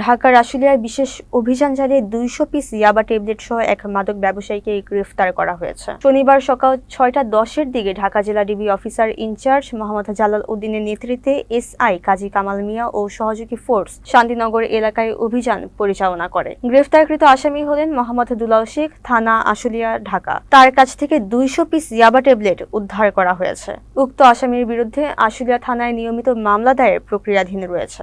ঢাকার আশুলিয়ায় বিশেষ অভিযান চালিয়ে দুইশো পিস ইয়াবা ট্যাবলেট সহ এক মাদক ব্যবসায়ীকে গ্রেফতার করা হয়েছে। শনিবার সকাল ছয়টা দশের দিকে ঢাকা জেলা DB officer in charge Mohammad Jalal উদ্দিনের নেতৃত্বে এসআই কাজী কামাল মিয়া ও সহযোগী ফোর্স শান্তিনগর এলাকায় অভিযান পরিচালনা করে। গ্রেফতারকৃত আসামি হলেন মোহাম্মদ দুলাল শেখ, থানা আশুলিয়া, ঢাকা। তার কাছ থেকে দুইশো পিস ইয়াবা ট্যাবলেট উদ্ধার করা হয়েছে। উক্ত আসামির বিরুদ্ধে আশুলিয়া থানায় নিয়মিত মামলা দায়ের প্রক্রিয়াধীন রয়েছে।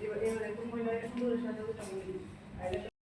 এবার এবার এরকম মহিলা সুন্দর সাথে